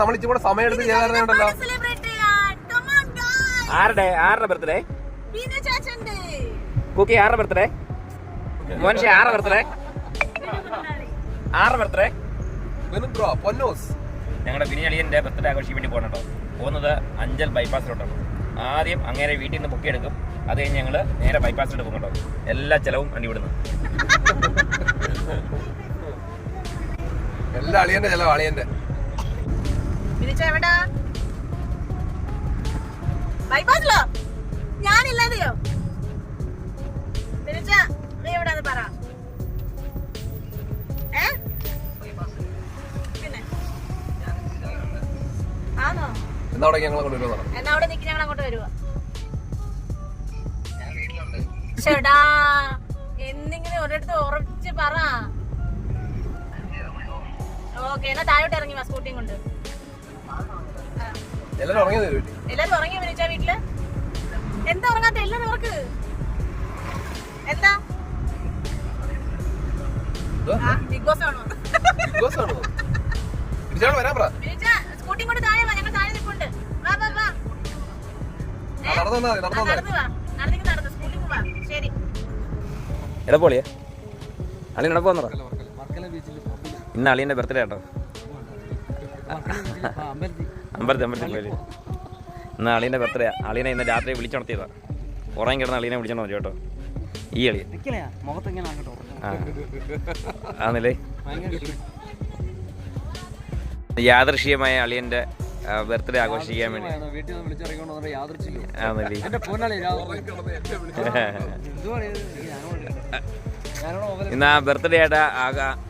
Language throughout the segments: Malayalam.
നമ്മൾ ഇച്ചിരി സമയം എടുത്ത് ചെയ്തായിരുന്നുണ്ടല്ലോ. ആരുടെ? ആരുടെ ബർത്ത്ഡേ. കുക്കി ആരുടെ ബർത്ത്ഡേ മോൻഷി ആരുടെ ബർത്ത്ഡേ ആരുടെ ബർത്ത്ഡേ ബ്രോ പൊന്നോസ്. ഞങ്ങളുടെ വിനിയളിയന്റെ ബർത്ത്ഡേ ആഘോഷിക്കാൻ വേണ്ടി പോകണം പോകുന്നത് അഞ്ചൽ ബൈപ്പാസിലോട്ടാണ് ആദ്യം അങ്ങനെ വീട്ടിൽ നിന്ന് ബുക്ക് എടുക്കും. അത് കഴിഞ്ഞ് ഞങ്ങൾ നേരെ ബൈപ്പാസിലോട്ട് പോകും കേട്ടോ. എല്ലാ ചെലവും വിടുന്നു എല്ലാ അളിയന്റെ ചെലവ് അളിയന്റെ? ബൈപ്പാസിലോ? ഞാനില്ലാതെയോ? നീ എവിടാന്ന് പറ. ഏ? പിന്നെ? ആണോ? എന്നാ അവിടെ ഞങ്ങളെ കൊണ്ടുവരുന്നതാണ് എന്നാ അവിടെ നിൽക്കി ഞങ്ങൾ അങ്ങോട്ട് വരുവാ ചേടാ എന്നിങ്ങനെ ഒരിടത്ത് ഉറച്ച് പറ ഓക്കെ എന്നാ താഴോട്ട് ഇറങ്ങി വാ സ്കൂട്ടിയും കൊണ്ട്. എല്ലാരും ഉറങ്ങിയത് വീട്ടിൽ? എല്ലാരും ഉറങ്ങി വിളിച്ചാ വീട്ടിൽ? എന്താ ഉറങ്ങാത്ത? എല്ലാരും ഉറക്ക് എന്താ? ആ, ബിഗ് ബോസ് ആണോ? ബിഗ് ബോസ് ആണോ? തിരിച്ചാണ് വരാൻ പറ. വിളിച്ചാ സ്കൂട്ടിയും കൊണ്ട് താഴെ വാ ഞങ്ങൾ താഴെ നിൽപ്പുണ്ട്. വാ വാ വാ. നടന്നു വന്നാ മതി നടന്നു വന്നാ നടന്നു. വാ നടന്നിക്ക് നടന്നു സ്കൂട്ടിൽ പോവാ ശരി. എടപ്പോളിയാ അളിയൻ എവിടെ പോകുന്നതാ ഇന്ന് അളിയന്റെ ബർത്ത്ഡേ കേട്ടോ അമ്പലത്തിൽ അമ്പലത്തിൽ പോയി. ഇന്ന് അളിയന്റെ ബർത്ത്ഡേ അളിയനെ ഇന്ന് രാത്രി വിളിച്ചുണർത്തിയതാ ഉറങ്ങി കിടന്ന അളിയനെ വിളിച്ചോണ്ട് കേട്ടോ. ഈ അളിയൻ. ആണല്ലേ യാദൃശ്യമായ അളിയന്റെ ബർത്ത്ഡേ ആഘോഷിക്കാൻ വേണ്ടി. വീട്ടിൽ ഇന്ന് ആ ബർത്ത്ഡേ ആയിട്ട്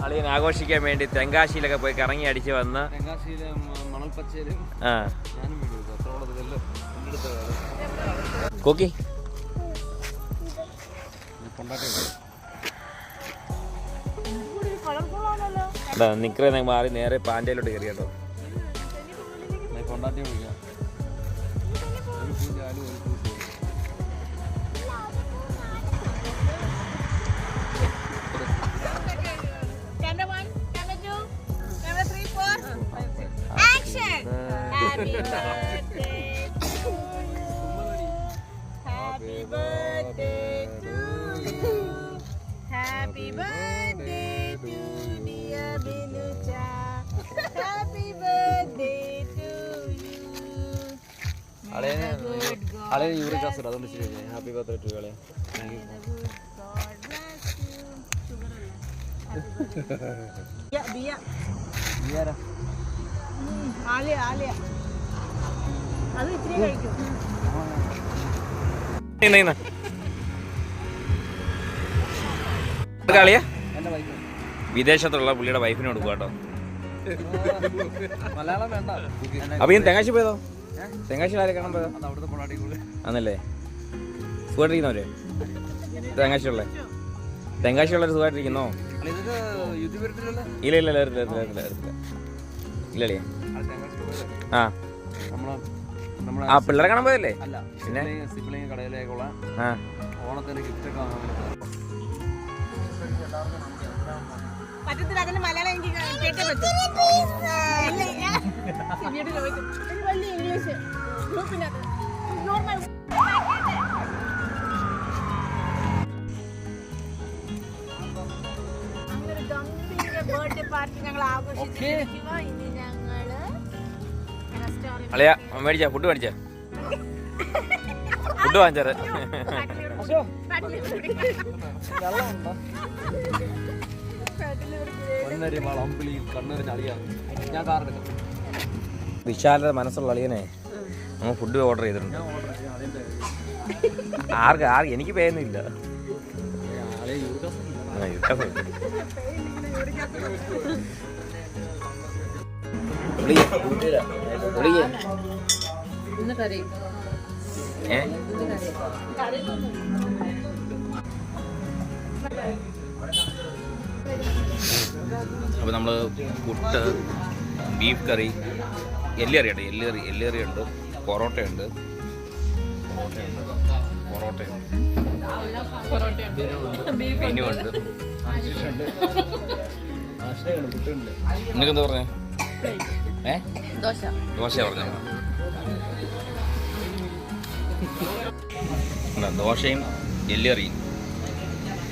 അളിയൻ ആഘോഷിക്കാൻ വേണ്ടി തെങ്കാശിയിലൊക്കെ പോയി കറങ്ങി അടിച്ച് വന്ന് കോക്കി. നിക്കറേ മാറി നേരെ പാൻഡയിലോട്ട് കയറി കേട്ടോ. കൊണ്ടാട്ടി വിളിക്കാം. Happy birthday to you. Happy birthday to you. Happy birthday to dear Binucha. Happy birthday to you. അളയന് Good God അളയന് യൂറിക് ആസിഡ് അതുകൊണ്ട് ശരി happy birthday to അളയ thank you God bless you. Bia, Bia. നീ ആരാ ആലിയ ആലിയ അത് ഇത്തിരി കഴിക്കും. കളിയാ? വിദേശത്തുള്ള പുള്ളിയുടെ വൈഫിന് കൊടുക്കുക കേട്ടോ മലയാളം വേണ്ട. അപ്പൊ ഈ തെങ്ങാശി പോയതോ? തെങ്ങാശി ആരെ കാണാൻ പോയതോ? ആന്നല്ലേ സുഖമായിട്ടിരിക്കുന്നവര് തെങ്ങാശിയുള്ള. തെങ്ങാശിയുള്ളവർ സുഖമായിട്ടിരിക്കുന്നോ ഇല്ല ഇല്ല ഇല്ല ഇല്ല ഇല്ല ഇല്ല ഇല്ല ആ. ആ പിള്ളേരെ കാണാൻ പോയല്ലേ അല്ല പിന്നെ? സിബ്ലിങ് കടയിലേക്കുള്ള ഓണത്തിന് ഗിഫ്റ്റ് ഒക്കെ വാങ്ങാൻ പറ്റത്തില്ല അതിന് മലയാളം എനിക്ക് കേട്ടേ പറ്റും. വലിയ ഇംഗ്ലീഷ് ഗ്രൂപ്പിനകത്ത്. നോർമൽ അങ്ങനെ ഗംഭീര ബർത്ത്ഡേ പാർട്ടി ഞങ്ങൾ റെസ്റ്റോറന്റ് അളിയാ മേടിച്ച ഫുഡ് മേടിച്ച? ഫുഡ് വാങ്ങിച്ചത് വിശാലത മനസ്സുള്ള അളിയനെ നമ്മൾ ഫുഡ് ഓർഡർ ചെയ്തിട്ടുണ്ട്. ആർക്ക് ആർക്ക് എനിക്ക് പേയൊന്നും ഇല്ല. ആളെ അപ്പോൾ നമ്മൾ പുട്ട് ബീഫ് കറി എല്ലുകറി എല്ലുകറി ഉണ്ട്. പൊറോട്ടയുണ്ട് പൊറോട്ടയുണ്ട് മെനു ഉണ്ട്. നിങ്ങൾക്ക് എന്താ പറഞ്ഞേ? ഏ? ദോശ. ദോശ പറഞ്ഞു ദോശയും എല്ലേറിയും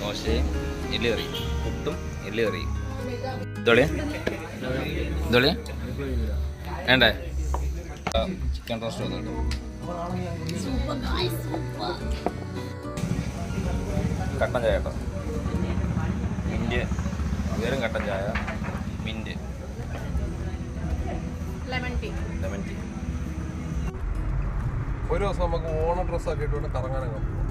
ദോശയും എല്ലേറിയും പുട്ടും എല്ലേറിയും ഇതോളി ഇതോളി വേണ്ടേ? ചിക്കൻ റോസ്റ്റ് വന്നിട്ട് കട്ടൻ ചായ കേട്ടോ. ഇന്ത്യ വെറും കട്ടൻ ചായ. ഒരു ദിവസം നമുക്ക് ഓണ ഡ്രസ്സൊക്കെ ഇട്ടുകൊണ്ട് കറങ്ങാനൊക്കെ പോകാം